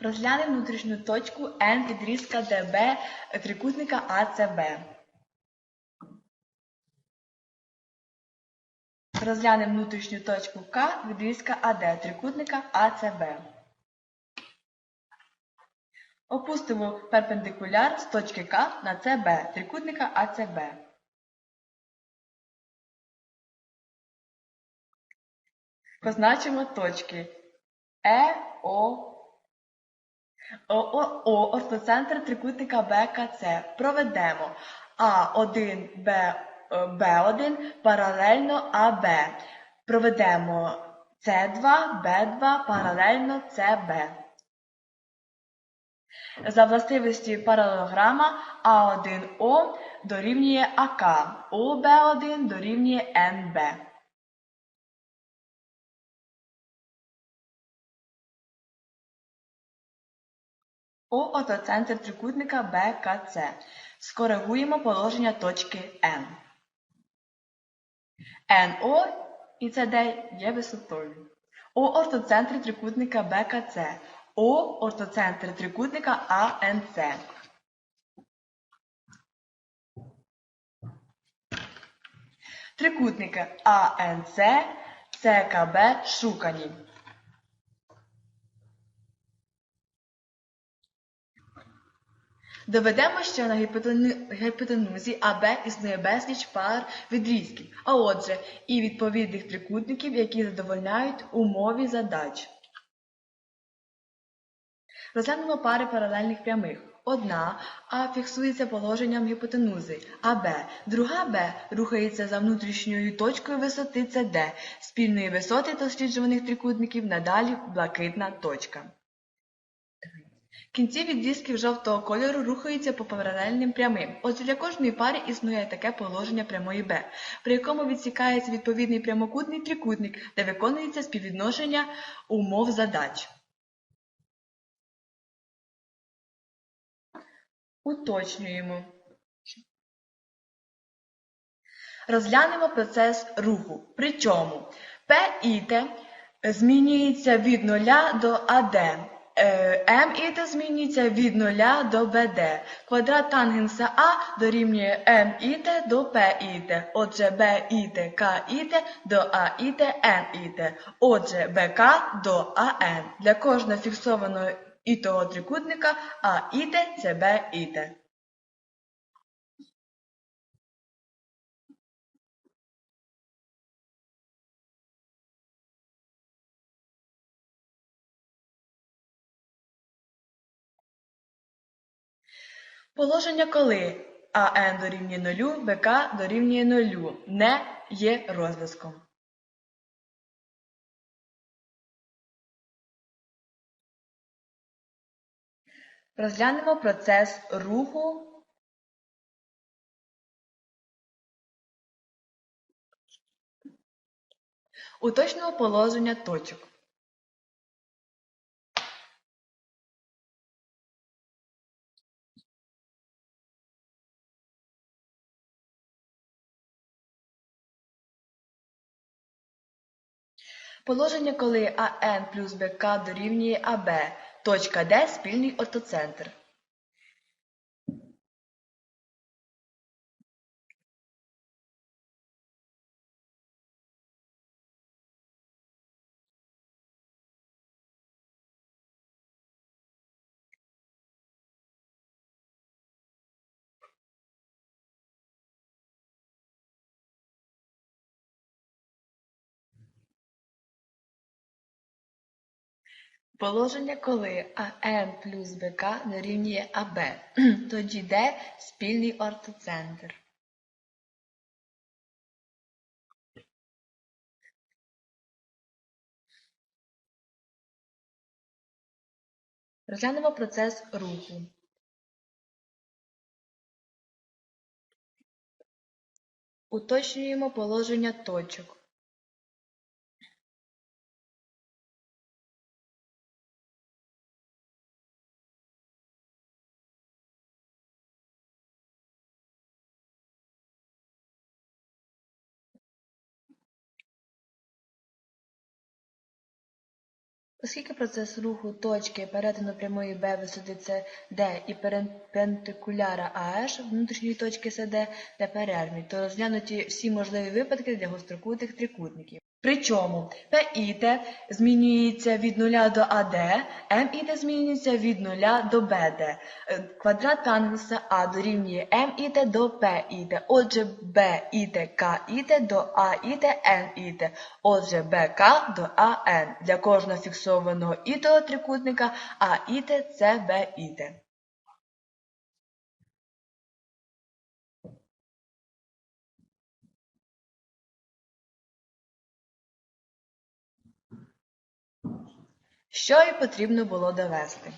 Розглянемо внутрішню точку N відрізка ДБ трикутника АЦБ. Розглянемо внутрішню точку К відрізка АД трикутника АЦБ. Опустимо перпендикуляр з точки К на ЦБ трикутника АЦБ. Позначимо точки Е, О, О, О, О, ортоцентр трикутника БКЦ. Проведемо А1, Б, е, Б1 паралельно АБ. Проведемо С2, Б2 паралельно СБ. За властивості паралелограма А1О дорівнює АК, ОБ1 дорівнює НБ. О ортоцентр трикутника БКЦ. Скоригуємо положення точки N. НО і ЦД є висотою. О ортоцентр трикутника БКЦ. О ортоцентр трикутника АНЦ. Трикутники АНЦ, ЦКБ шукані. Доведемо, що на гіпотену- гіпотенузі АБ існує безліч пар відрізків, а отже, і відповідних трикутників, які задовольняють умові задач. Розглянемо пари паралельних прямих. Одна А фіксується положенням гіпотенузи АБ, друга Б рухається за внутрішньою точкою висоти СД, спільної висоти досліджуваних трикутників надалі блакитна точка. Кінці відрізків жовтого кольору рухаються по паралельним прямим. Отже, для кожної пари існує таке положення прямої Б, при якому відсікається відповідний прямокутний трикутник, де виконується співвідношення умов задач. Уточнюємо. Розглянемо процес руху. Причому P і T змінюється від 0 до АД. Е, М і Т змінюється від 0 до БД. Квадрат тангенса А дорівнює М і Т до П і Т. Отже, Б і Т, К і Т до А і Т, Н і Т. Отже, БК до АН. Для кожного фіксованого ітого трикутника А і Т це Б Положення коли АН дорівнює нулю, БК дорівнює нулю не є розв'язком. Розглянемо процес руху уточного положення точок. Положення, коли АН плюс БК дорівнює АБ, точка Д спільний ортоцентр. Положення, коли АН плюс БК дорівнює АБ, тоді Д спільний ортоцентр. Розглянемо процес руху. Уточнюємо положення точок. Оскільки процес руху точки перетину прямої Б висоти CD і перпендикуляра АЕш внутрішньої точки CD неперервний, то розглянуті всі можливі випадки для гострокутих трикутників. Причому і T змінюється від 0 до і T змінюється від 0 до BD. Е, Квадрат тангенса А дорівнює і T до і T. Отже, і і T до і і T. Отже, BK до AN. Для кожного фіксованого ітого трикутника А і T – це B Що і потрібно було довести.